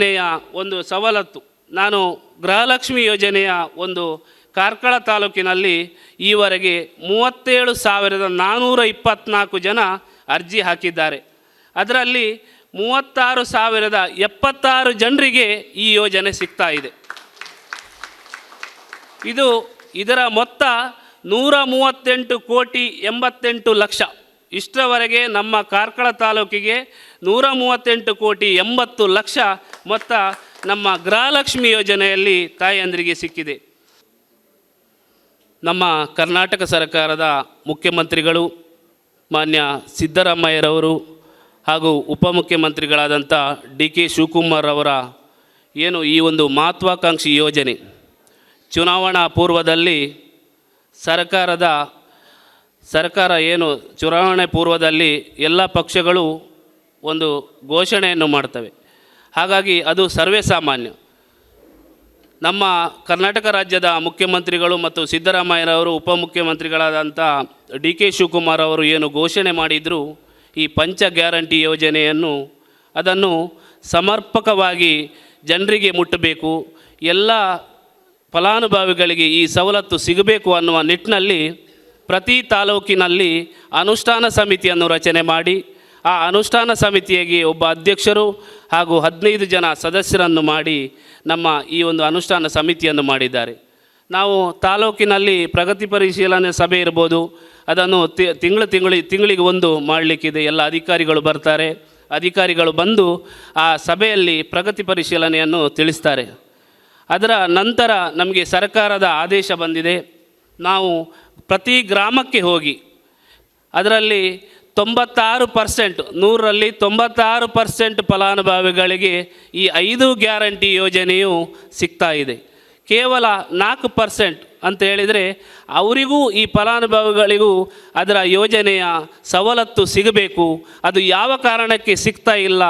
ಯೋಜನೆಯ ಒಂದು ಸವಲತ್ತು. ನಾನು ಗೃಹಲಕ್ಷ್ಮಿ ಯೋಜನೆಯ ಒಂದು ಕಾರ್ಕಳ ತಾಲೂಕಿನಲ್ಲಿ ಈವರೆಗೆ ಮೂವತ್ತೇಳು ಸಾವಿರದ ನಾನ್ನೂರ ಇಪ್ಪತ್ತ್ನಾಲ್ಕು ಜನ ಅರ್ಜಿ ಹಾಕಿದ್ದಾರೆ. ಅದರಲ್ಲಿ ಮೂವತ್ತಾರು ಸಾವಿರದ ಎಪ್ಪತ್ತಾರು ಜನರಿಗೆ ಈ ಯೋಜನೆ ಸಿಗ್ತಾ ಇದೆ. ಇದು ಇದರ ಮೊತ್ತ ನೂರ ಮೂವತ್ತೆಂಟು ಕೋಟಿ ಎಂಬತ್ತೆಂಟು ಲಕ್ಷ. ಇಷ್ಟರವರೆಗೆ ನಮ್ಮ ಕಾರ್ಕಳ ತಾಲೂಕಿಗೆ ನೂರ ಮೂವತ್ತೆಂಟು ಕೋಟಿ ಎಂಬತ್ತು ಲಕ್ಷ ಮೊತ್ತ ನಮ್ಮ ಗೃಹಲಕ್ಷ್ಮಿ ಯೋಜನೆಯಲ್ಲಿ ತಾಯಂದಿರಿಗೆ ಸಿಕ್ಕಿದೆ. ನಮ್ಮ ಕರ್ನಾಟಕ ಸರ್ಕಾರದ ಮುಖ್ಯಮಂತ್ರಿಗಳು, ಮಾನ್ಯ ಸಿದ್ದರಾಮಯ್ಯರವರು ಹಾಗೂ ಉಪಮುಖ್ಯಮಂತ್ರಿಗಳಾದಂಥ ಡಿ ಕೆ ಶಿವಕುಮಾರ್ ಅವರ ಏನು ಈ ಒಂದು ಮಹತ್ವಾಕಾಂಕ್ಷಿ ಯೋಜನೆ, ಚುನಾವಣಾ ಪೂರ್ವದಲ್ಲಿ ಸರ್ಕಾರದ ಸರ್ಕಾರ ಏನು ಚುನಾವಣೆ ಪೂರ್ವದಲ್ಲಿ ಎಲ್ಲ ಪಕ್ಷಗಳು ಒಂದು ಘೋಷಣೆಯನ್ನು ಮಾಡ್ತವೆ. ಹಾಗಾಗಿ ಅದು ಸರ್ವೇ ಸಾಮಾನ್ಯ. ನಮ್ಮ ಕರ್ನಾಟಕ ರಾಜ್ಯದ ಮುಖ್ಯಮಂತ್ರಿಗಳು ಮತ್ತು ಸಿದ್ದರಾಮಯ್ಯರವರು ಉಪಮುಖ್ಯಮಂತ್ರಿಗಳಾದಂಥ ಡಿ ಕೆ ಶಿವಕುಮಾರ್ ಅವರು ಏನು ಘೋಷಣೆ ಮಾಡಿದರು, ಈ ಪಂಚ ಗ್ಯಾರಂಟಿ ಯೋಜನೆಯನ್ನು, ಅದನ್ನು ಸಮರ್ಪಕವಾಗಿ ಜನರಿಗೆ ಮುಟ್ಟಬೇಕು, ಎಲ್ಲ ಫಲಾನುಭವಿಗಳಿಗೆ ಈ ಸವಲತ್ತು ಸಿಗಬೇಕು ಅನ್ನುವ ನಿಟ್ಟಿನಲ್ಲಿ ಪ್ರತಿ ತಾಲೂಕಿನಲ್ಲಿ ಅನುಷ್ಠಾನ ಸಮಿತಿಯನ್ನು ರಚನೆ ಮಾಡಿ, ಆ ಅನುಷ್ಠಾನ ಸಮಿತಿಯಾಗಿ ಒಬ್ಬ ಅಧ್ಯಕ್ಷರು ಹಾಗೂ ಹದಿನೈದು ಜನ ಸದಸ್ಯರನ್ನು ಮಾಡಿ ನಮ್ಮ ಈ ಒಂದು ಅನುಷ್ಠಾನ ಸಮಿತಿಯನ್ನು ಮಾಡಿದ್ದಾರೆ. ನಾವು ತಾಲೂಕಿನಲ್ಲಿ ಪ್ರಗತಿ ಪರಿಶೀಲನೆ ಸಭೆ ಇರ್ಬೋದು, ಅದನ್ನು ತಿಂಗಳು ತಿಂಗಳು, ತಿಂಗಳಿಗೆ ಒಂದು ಮಾಡಲಿಕ್ಕಿದೆ. ಎಲ್ಲ ಅಧಿಕಾರಿಗಳು ಬರ್ತಾರೆ. ಅಧಿಕಾರಿಗಳು ಬಂದು ಆ ಸಭೆಯಲ್ಲಿ ಪ್ರಗತಿ ಪರಿಶೀಲನೆಯನ್ನು ತಿಳಿಸ್ತಾರೆ. ಅದರ ನಂತರ ನಮಗೆ ಸರ್ಕಾರದ ಆದೇಶ ಬಂದಿದೆ. ನಾವು ಪ್ರತಿ ಗ್ರಾಮಕ್ಕೆ ಹೋಗಿ, ಅದರಲ್ಲಿ ತೊಂಬತ್ತಾರು ಪರ್ಸೆಂಟ್, ನೂರರಲ್ಲಿ ತೊಂಬತ್ತಾರು ಪರ್ಸೆಂಟ್ ಫಲಾನುಭವಿಗಳಿಗೆ ಈ ಐದು ಗ್ಯಾರಂಟಿ ಯೋಜನೆಯು ಸಿಗ್ತಾ ಇದೆ. ಕೇವಲ ನಾಲ್ಕು ಪರ್ಸೆಂಟ್ ಅಂತ ಹೇಳಿದರೆ ಅವರಿಗೂ ಈ ಫಲಾನುಭವಿಗಳಿಗೂ ಅದರ ಯೋಜನೆಯ ಸವಲತ್ತು ಸಿಗಬೇಕು. ಅದು ಯಾವ ಕಾರಣಕ್ಕೆ ಸಿಗ್ತಾ ಇಲ್ಲ.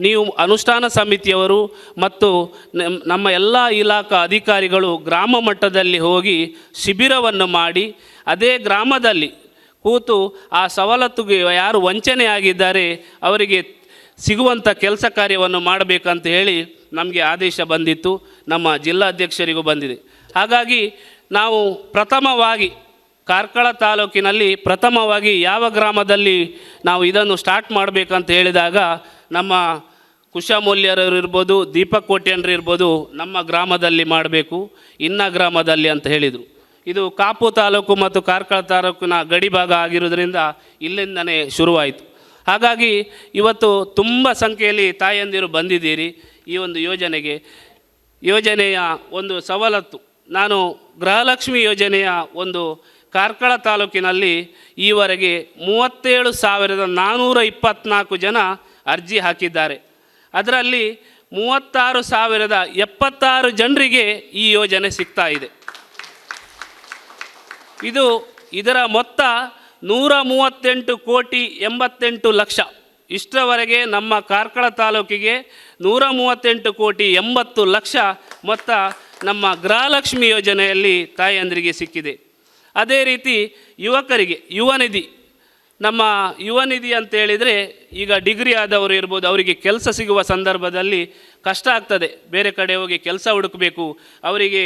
ನೀವು ಅನುಷ್ಠಾನ ಸಮಿತಿಯವರು ಮತ್ತು ನಮ್- ನಮ್ಮ ಎಲ್ಲ ಇಲಾಖಾ ಅಧಿಕಾರಿಗಳು ಗ್ರಾಮ ಮಟ್ಟದಲ್ಲಿ ಹೋಗಿ ಶಿಬಿರವನ್ನು ಮಾಡಿ, ಅದೇ ಗ್ರಾಮದಲ್ಲಿ ಕೂತು ಆ ಸವಲತ್ತುಗೆ ಯಾರು ವಂಚನೆಯಾಗಿದ್ದಾರೆ, ಅವರಿಗೆ ಸಿಗುವಂಥ ಕೆಲಸ ಕಾರ್ಯವನ್ನು ಮಾಡಬೇಕಂತ ಹೇಳಿ ನಮಗೆ ಆದೇಶ ಬಂದಿತ್ತು, ನಮ್ಮ ಜಿಲ್ಲಾಧ್ಯಕ್ಷರಿಗೂ ಬಂದಿದೆ. ಹಾಗಾಗಿ ನಾವು ಪ್ರಥಮವಾಗಿ ಕಾರ್ಕಳ ತಾಲೂಕಿನಲ್ಲಿ ಪ್ರಥಮವಾಗಿ ಯಾವ ಗ್ರಾಮದಲ್ಲಿ ನಾವು ಇದನ್ನು ಸ್ಟಾರ್ಟ್ ಮಾಡಬೇಕಂತ ಹೇಳಿದಾಗ ನಮ್ಮ ಕುಶಮೂಲ್ಯರು ಇರ್ಬೋದು, ದೀಪಕ್ ಕೋಟ್ಯನ್ರು ನಮ್ಮ ಗ್ರಾಮದಲ್ಲಿ ಮಾಡಬೇಕು, ಇನ್ನ ಗ್ರಾಮದಲ್ಲಿ ಅಂತ ಹೇಳಿದರು. ಇದು ಕಾಪು ತಾಲೂಕು ಮತ್ತು ಕಾರ್ಕಳ ತಾಲೂಕಿನ ಗಡಿ ಭಾಗ ಆಗಿರೋದ್ರಿಂದ ಇಲ್ಲಿಂದನೇ ಶುರುವಾಯಿತು. ಹಾಗಾಗಿ ಇವತ್ತು ತುಂಬ ಸಂಖ್ಯೆಯಲ್ಲಿ ತಾಯಂದಿರು ಬಂದಿದ್ದೀರಿ. ಈ ಒಂದು ಯೋಜನೆಗೆ. ಯೋಜನೆಯ ಒಂದು ಸವಲತ್ತು. ನಾನು ಗೃಹಲಕ್ಷ್ಮಿ ಯೋಜನೆಯ ಒಂದು ಕಾರ್ಕಳ ತಾಲೂಕಿನಲ್ಲಿ ಈವರೆಗೆ ಮೂವತ್ತೇಳು ಸಾವಿರದ ನಾನ್ನೂರ ಇಪ್ಪತ್ತ್ನಾಲ್ಕು ಜನ ಅರ್ಜಿ ಹಾಕಿದ್ದಾರೆ. ಅದರಲ್ಲಿ ಮೂವತ್ತಾರು ಸಾವಿರದ ಎಪ್ಪತ್ತಾರು ಜನರಿಗೆ ಈ ಯೋಜನೆ ಸಿಗ್ತಾ ಇದೆ. ಇದು ಇದರ ಮೊತ್ತ ನೂರ ಮೂವತ್ತೆಂಟು ಕೋಟಿ ಎಂಬತ್ತೆಂಟು ಲಕ್ಷ. ಇಷ್ಟರವರೆಗೆ ನಮ್ಮ ಕಾರ್ಕಳ ತಾಲೂಕಿಗೆ ನೂರ ಮೂವತ್ತೆಂಟು ಕೋಟಿ ಎಂಬತ್ತು ಲಕ್ಷ ಮೊತ್ತ ನಮ್ಮ ಗೃಹಲಕ್ಷ್ಮಿ ಯೋಜನೆಯಲ್ಲಿ ತಾಯಂದರಿಗೆ ಸಿಕ್ಕಿದೆ. ಅದೇ ರೀತಿ ಯುವಕರಿಗೆ ಯುವ ನಿಧಿ ನಮ್ಮ ಯುವ ನಿಧಿ ಅಂತ ಹೇಳಿದರೆ ಈಗ ಡಿಗ್ರಿ ಆದವರು ಇರ್ಬೋದು, ಅವರಿಗೆ ಕೆಲಸ ಸಿಗುವ ಸಂದರ್ಭದಲ್ಲಿ ಕಷ್ಟ ಆಗ್ತದೆ. ಬೇರೆ ಕಡೆ ಹೋಗಿ ಕೆಲಸ ಹುಡುಕಬೇಕು. ಅವರಿಗೆ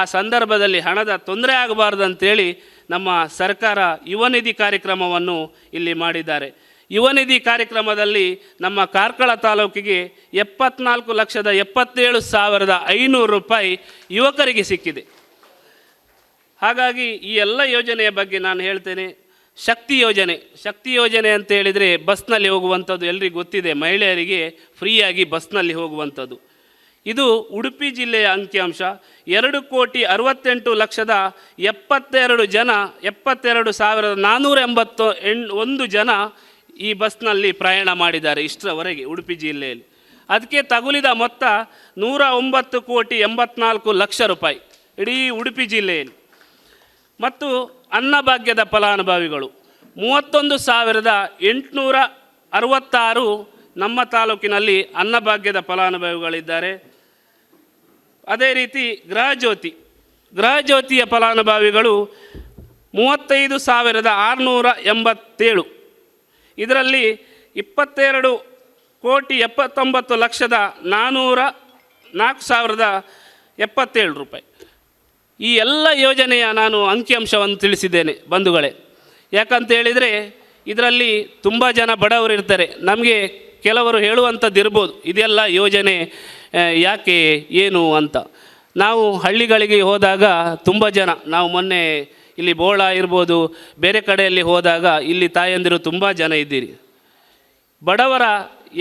ಆ ಸಂದರ್ಭದಲ್ಲಿ ಹಣದ ತೊಂದರೆ ಆಗಬಾರ್ದು ಅಂತೇಳಿ ನಮ್ಮ ಸರ್ಕಾರ ಯುವ ನಿಧಿ ಕಾರ್ಯಕ್ರಮವನ್ನು ಇಲ್ಲಿ ಮಾಡಿದ್ದಾರೆ. ಯುವ ನಿಧಿ ಕಾರ್ಯಕ್ರಮದಲ್ಲಿ ನಮ್ಮ ಕಾರ್ಕಳ ತಾಲೂಕಿಗೆ ಎಪ್ಪತ್ನಾಲ್ಕು ಲಕ್ಷದ ಎಪ್ಪತ್ತೇಳು ಸಾವಿರದ ಐನೂರು ರೂಪಾಯಿ ಯುವಕರಿಗೆ ಸಿಕ್ಕಿದೆ. ಹಾಗಾಗಿ ಈ ಎಲ್ಲ ಯೋಜನೆಯ ಬಗ್ಗೆ ನಾನು ಹೇಳ್ತೇನೆ. ಶಕ್ತಿ ಯೋಜನೆ ಶಕ್ತಿ ಯೋಜನೆ ಅಂತ ಹೇಳಿದರೆ ಬಸ್ನಲ್ಲಿ ಹೋಗುವಂಥದ್ದು ಎಲ್ರಿಗೂ ಗೊತ್ತಿದೆ. ಮಹಿಳೆಯರಿಗೆ ಫ್ರೀಯಾಗಿ ಬಸ್ನಲ್ಲಿ ಹೋಗುವಂಥದ್ದು. ಇದು ಉಡುಪಿ ಜಿಲ್ಲೆಯ ಅಂಕಿಅಂಶ. ಎರಡು ಕೋಟಿ ಅರವತ್ತೆಂಟು ಲಕ್ಷದ ಎಪ್ಪತ್ತೆರಡು ಜನ, ಎಪ್ಪತ್ತೆರಡು ಸಾವಿರದ ನಾನ್ನೂರ ಎಂಬತ್ತು ಎಣ್ ಒಂದು ಜನ ಈ ಬಸ್ನಲ್ಲಿ ಪ್ರಯಾಣ ಮಾಡಿದ್ದಾರೆ ಇಷ್ಟರವರೆಗೆ ಉಡುಪಿ ಜಿಲ್ಲೆಯಲ್ಲಿ. ಅದಕ್ಕೆ ತಗುಲಿದ ಮೊತ್ತ ನೂರ ಒಂಬತ್ತು ಕೋಟಿ ಎಂಬತ್ನಾಲ್ಕು ಲಕ್ಷ ರೂಪಾಯಿ ಇಡೀ ಉಡುಪಿ ಜಿಲ್ಲೆಯಲ್ಲಿ. ಮತ್ತು ಅನ್ನಭಾಗ್ಯದ ಫಲಾನುಭವಿಗಳು ಮೂವತ್ತೊಂದು ಸಾವಿರದ ಎಂಟುನೂರ ಅರವತ್ತಾರು ನಮ್ಮ ತಾಲೂಕಿನಲ್ಲಿ ಅನ್ನಭಾಗ್ಯದ ಫಲಾನುಭವಿಗಳಿದ್ದಾರೆ. ಅದೇ ರೀತಿ ಗೃಹಜ್ಯೋತಿ, ಗೃಹಜ್ಯೋತಿಯ ಫಲಾನುಭವಿಗಳು ಮೂವತ್ತೈದು ಸಾವಿರದ ಆರುನೂರ ಎಂಬತ್ತೇಳು. ಇದರಲ್ಲಿ ಇಪ್ಪತ್ತೆರಡು ಕೋಟಿ ಎಪ್ಪತ್ತೊಂಬತ್ತು ಲಕ್ಷದ ನಾನ್ನೂರ ನಾಲ್ಕು ಸಾವಿರದ ಎಪ್ಪತ್ತೇಳು ರೂಪಾಯಿ. ಈ ಎಲ್ಲ ಯೋಜನೆಯ ನಾನು ಅಂಕಿಅಂಶವನ್ನು ತಿಳಿಸಿದ್ದೇನೆ ಬಂಧುಗಳೇ. ಯಾಕಂತ ಹೇಳಿದರೆ ಇದರಲ್ಲಿ ತುಂಬ ಜನ ಬಡವರು ಇರ್ತಾರೆ. ನಮಗೆ ಕೆಲವರು ಹೇಳುವಂಥದ್ದು ಇರ್ಬೋದು. ಇದೆಲ್ಲ ಯೋಜನೆ ಯಾಕೆ, ಏನು ಅಂತ. ನಾವು ಹಳ್ಳಿಗಳಿಗೆ ಹೋದಾಗ ತುಂಬ ಜನ, ನಾವು ಮೊನ್ನೆ ಇಲ್ಲಿ ಬೋಳ ಇರ್ಬೋದು, ಬೇರೆ ಕಡೆಯಲ್ಲಿ ಹೋದಾಗ ಇಲ್ಲಿ ತಾಯಂದಿರು ತುಂಬ ಜನ ಇದ್ದೀರಿ. ಬಡವರ,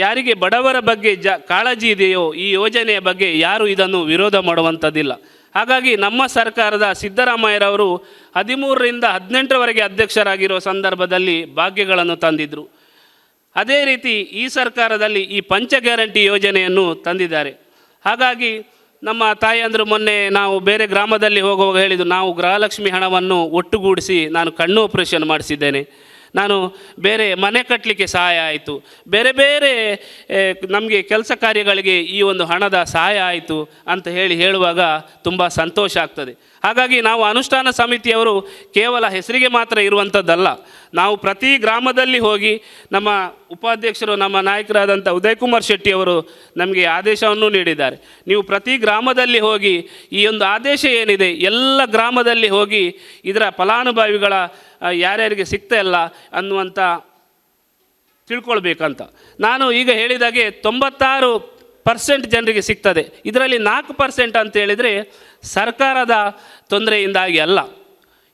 ಯಾರಿಗೆ ಬಡವರ ಬಗ್ಗೆ ಜ, ಕಾಳಜಿ ಇದೆಯೋ ಈ ಯೋಜನೆಯ ಬಗ್ಗೆ ಯಾರು ಇದನ್ನು ವಿರೋಧ ಮಾಡುವಂಥದ್ದಿಲ್ಲ. ಹಾಗಾಗಿ ನಮ್ಮ ಸರ್ಕಾರದ ಸಿದ್ದರಾಮಯ್ಯರವರು ಹದಿಮೂರರಿಂದ ಹದಿನೆಂಟರವರೆಗೆ ಅಧ್ಯಕ್ಷರಾಗಿರೋ ಸಂದರ್ಭದಲ್ಲಿ ಭಾಗ್ಯಗಳನ್ನು ತಂದಿದ್ದರು ಅದೇ ರೀತಿ ಈ ಸರ್ಕಾರದಲ್ಲಿ ಈ ಪಂಚ ಗ್ಯಾರಂಟಿ ಯೋಜನೆಯನ್ನು ತಂದಿದ್ದಾರೆ. ಹಾಗಾಗಿ ನಮ್ಮ ತಾಯಿ ಅಂದರು ಮೊನ್ನೆ ನಾವು ಬೇರೆ ಗ್ರಾಮದಲ್ಲಿ ಹೋಗುವಾಗ ಹೇಳಿದ್ದು ನಾವು ಗೃಹಲಕ್ಷ್ಮಿ ಹಣವನ್ನು ಒಟ್ಟುಗೂಡಿಸಿ ನಾನು ಕಣ್ಣು ಆಪರೇಷನ್ ಮಾಡಿಸಿದ್ದೇನೆ. ನಾನು ಬೇರೆ ಮನೆ ಕಟ್ಟಲಿಕ್ಕೆ ಸಹಾಯ ಆಯಿತು. ಬೇರೆ ಬೇರೆ ನಮಗೆ ಕೆಲಸ ಕಾರ್ಯಗಳಿಗೆ ಈ ಒಂದು ಹಣದ ಸಹಾಯ ಆಯಿತು ಅಂತ ಹೇಳಿ ಹೇಳುವಾಗ ತುಂಬ ಸಂತೋಷ ಆಗ್ತದೆ. ಹಾಗಾಗಿ ನಾವು ಅನುಷ್ಠಾನ ಸಮಿತಿಯವರು ಕೇವಲ ಹೆಸರಿಗೆ ಮಾತ್ರ ಇರುವಂಥದ್ದಲ್ಲ ನಾವು ಪ್ರತಿ ಗ್ರಾಮದಲ್ಲಿ ಹೋಗಿ ನಮ್ಮ ಉಪಾಧ್ಯಕ್ಷರು ನಮ್ಮ ನಾಯಕರಾದಂಥ ಉದಯಕುಮಾರ್ ಶೆಟ್ಟಿ ಅವರು ನಮಗೆ ಆದೇಶವನ್ನು ನೀಡಿದ್ದಾರೆ. ನೀವು ಪ್ರತಿ ಗ್ರಾಮದಲ್ಲಿ ಹೋಗಿ ಈ ಒಂದು ಆದೇಶ ಏನಿದೆ, ಎಲ್ಲ ಗ್ರಾಮದಲ್ಲಿ ಹೋಗಿ ಇದರ ಫಲಾನುಭವಿಗಳ ಯಾರ್ಯಾರಿಗೆ ಸಿಗ್ತಾ ಇಲ್ಲ ಅನ್ನುವಂಥ ತಿಳ್ಕೊಳ್ಬೇಕಂತ. ನಾನು ಈಗ ಹೇಳಿದಾಗೆ ತೊಂಬತ್ತಾರು ಪರ್ಸೆಂಟ್ ಜನರಿಗೆ ಸಿಗ್ತದೆ. ಇದರಲ್ಲಿ ನಾಲ್ಕು ಪರ್ಸೆಂಟ್ ಅಂತ ಹೇಳಿದರೆ ಸರ್ಕಾರದ ತೊಂದರೆಯಿಂದಾಗಿ ಅಲ್ಲ.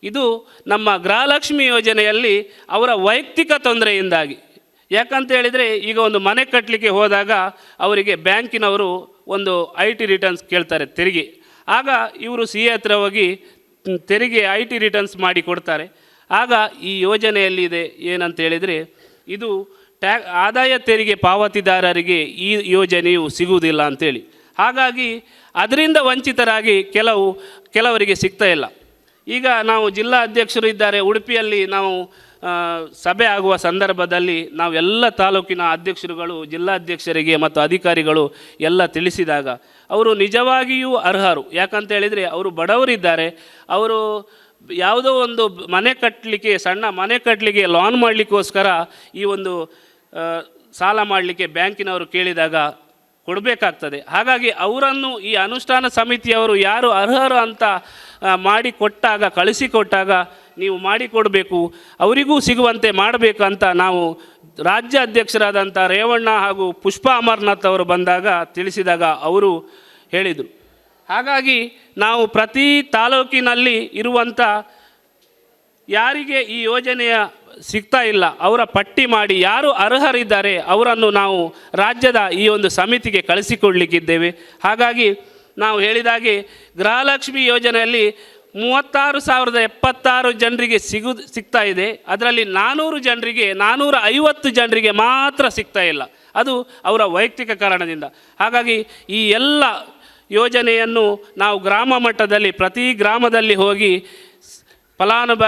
ಇದು ನಮ್ಮ ಗೃಹಲಕ್ಷ್ಮಿ ಯೋಜನೆಯಲ್ಲಿ ಅವರ ವೈಯಕ್ತಿಕ ತೊಂದರೆಯಿಂದಾಗಿ. ಯಾಕಂತ ಹೇಳಿದರೆ ಈಗ ಒಂದು ಮನೆ ಕಟ್ಟಲಿಕ್ಕೆ ಹೋದಾಗ ಅವರಿಗೆ ಬ್ಯಾಂಕಿನವರು ಒಂದು ಐ ಟಿ ರಿಟರ್ನ್ಸ್ ಕೇಳ್ತಾರೆ ತೆರಿಗೆ. ಆಗ ಇವರು ಸಿ ಎ ಹತ್ರ ಹೋಗಿ ತೆರಿಗೆ ಐ ಟಿ ರಿಟರ್ನ್ಸ್ ಮಾಡಿ ಕೊಡ್ತಾರೆ. ಆಗ ಈ ಯೋಜನೆಯಲ್ಲಿ ಇದೆ ಏನಂತ ಹೇಳಿದರೆ ಇದು ಟ್ಯಾ ಆದಾಯ ತೆರಿಗೆ ಪಾವತಿದಾರರಿಗೆ ಈ ಯೋಜನೆಯು ಸಿಗುವುದಿಲ್ಲ ಅಂತೇಳಿ. ಹಾಗಾಗಿ ಅದರಿಂದ ವಂಚಿತರಾಗಿ ಕೆಲವು ಕೆಲವರಿಗೆ ಸಿಗ್ತಾ ಇಲ್ಲ. ಈಗ ನಾವು ಜಿಲ್ಲಾ ಅಧ್ಯಕ್ಷರು ಇದ್ದಾರೆ, ಉಡುಪಿಯಲ್ಲಿ ನಾವು ಸಭೆ ಆಗುವ ಸಂದರ್ಭದಲ್ಲಿ ನಾವೆಲ್ಲ ತಾಲೂಕಿನ ಅಧ್ಯಕ್ಷರುಗಳು, ಜಿಲ್ಲಾಧ್ಯಕ್ಷರಿಗೆ ಮತ್ತು ಅಧಿಕಾರಿಗಳು ಎಲ್ಲ ತಿಳಿಸಿದಾಗ ಅವರು ನಿಜವಾಗಿಯೂ ಅರ್ಹರು. ಯಾಕಂತ ಹೇಳಿದರೆ ಅವರು ಬಡವರಿದ್ದಾರೆ. ಅವರು ಯಾವುದೋ ಒಂದು ಮನೆ ಕಟ್ಟಲಿಕ್ಕೆ ಸಣ್ಣ ಮನೆ ಕಟ್ಟಲಿಕ್ಕೆ ಲಾನ್ ಮಾಡಲಿಕ್ಕೋಸ್ಕರ ಈ ಒಂದು ಸಾಲ ಮಾಡಲಿಕ್ಕೆ ಬ್ಯಾಂಕಿನವರು ಕೇಳಿದಾಗ ಕೊಡಬೇಕಾಗ್ತದೆ. ಹಾಗಾಗಿ ಅವರನ್ನು ಈ ಅನುಷ್ಠಾನ ಸಮಿತಿಯವರು ಯಾರು ಅರ್ಹರು ಅಂತ ಮಾಡಿ ಮಾಡಿಕೊಟ್ಟಾಗ ಕಳಿಸಿಕೊಟ್ಟಾಗ ನೀವು ಮಾಡಿಕೊಡಬೇಕು, ಅವರಿಗೂ ಸಿಗುವಂತೆ ಮಾಡಬೇಕಂತ ನಾವು ರಾಜ್ಯ ಅಧ್ಯಕ್ಷರಾದಂಥ ರೇವಣ್ಣ ಹಾಗೂ ಪುಷ್ಪ ಅಮರ್ನಾಥ್ ಅವರು ಬಂದಾಗ ತಿಳಿಸಿದಾಗ ಅವರು ಹೇಳಿದರು. ಹಾಗಾಗಿ ನಾವು ಪ್ರತಿ ತಾಲೂಕಿನಲ್ಲಿ ಇರುವಂಥ ಯಾರಿಗೆ ಈ ಯೋಜನೆಯ ಸಿಗ್ತಾ ಇಲ್ಲ, ಅವರ ಪಟ್ಟಿ ಮಾಡಿ ಯಾರು ಅರ್ಹರಿದ್ದಾರೆ ಅವರನ್ನು ನಾವು ರಾಜ್ಯದ ಈ ಒಂದು ಸಮಿತಿಗೆ ಕಳಿಸಿಕೊಡ್ಲಿಕ್ಕಿದ್ದೇವೆ. ಹಾಗಾಗಿ ನಾವು ಹೇಳಿದಾಗೆ ಗೃಹಲಕ್ಷ್ಮಿ ಯೋಜನೆಯಲ್ಲಿ ಮೂವತ್ತಾರು ಸಾವಿರದ ಎಪ್ಪತ್ತಾರು ಜನರಿಗೆ ಸಿಗು, ಸಿಗ್ತಾ ಇದೆ. ಅದರಲ್ಲಿ ನಾನ್ನೂರು ಜನರಿಗೆ ನಾನ್ನೂರ ಐವತ್ತು ಜನರಿಗೆ ಮಾತ್ರ ಸಿಗ್ತಾ ಇಲ್ಲ. ಅದು ಅವರ ವೈಯಕ್ತಿಕ ಕಾರಣದಿಂದ. ಹಾಗಾಗಿ ಈ ಎಲ್ಲ ಯೋಜನೆಯನ್ನು ನಾವು ಗ್ರಾಮ ಮಟ್ಟದಲ್ಲಿ, ಪ್ರತಿ ಗ್ರಾಮದಲ್ಲಿ ಹೋಗಿ ಫಲಾನುಭವಿ